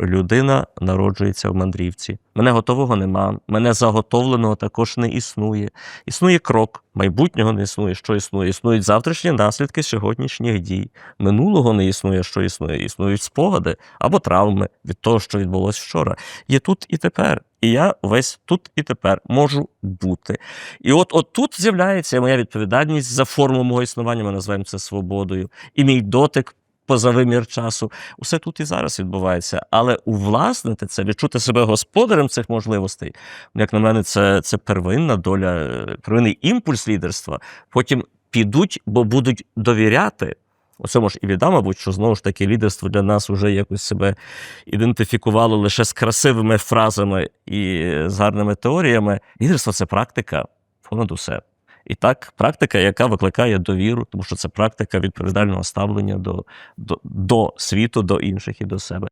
Людина народжується в мандрівці. Мене готового нема, мене заготовленого також не існує. Існує крок, майбутнього не існує. Що існує? Існують завтрашні наслідки сьогоднішніх дій. Минулого не існує, що існує. Існують спогади або травми від того, що відбулось вчора. Є тут і тепер. І я весь тут і тепер можу бути. І от тут з'являється моя відповідальність за форму мого існування, ми називаємо це свободою, і мій дотик поза вимір часу. Усе тут і зараз відбувається. Але увласнити це, відчути себе господарем цих можливостей, як на мене, це, це первинна доля, е, первинний імпульс лідерства. Потім підуть, бо будуть довіряти. Оце може і відомо, мабуть, що знову ж таки лідерство для нас вже якось себе ідентифікувало лише з красивими фразами і з гарними теоріями. Лідерство це практика понад усе. І так, практика, яка викликає довіру, тому що це практика відповідального ставлення до, до, до світу, до інших і до себе.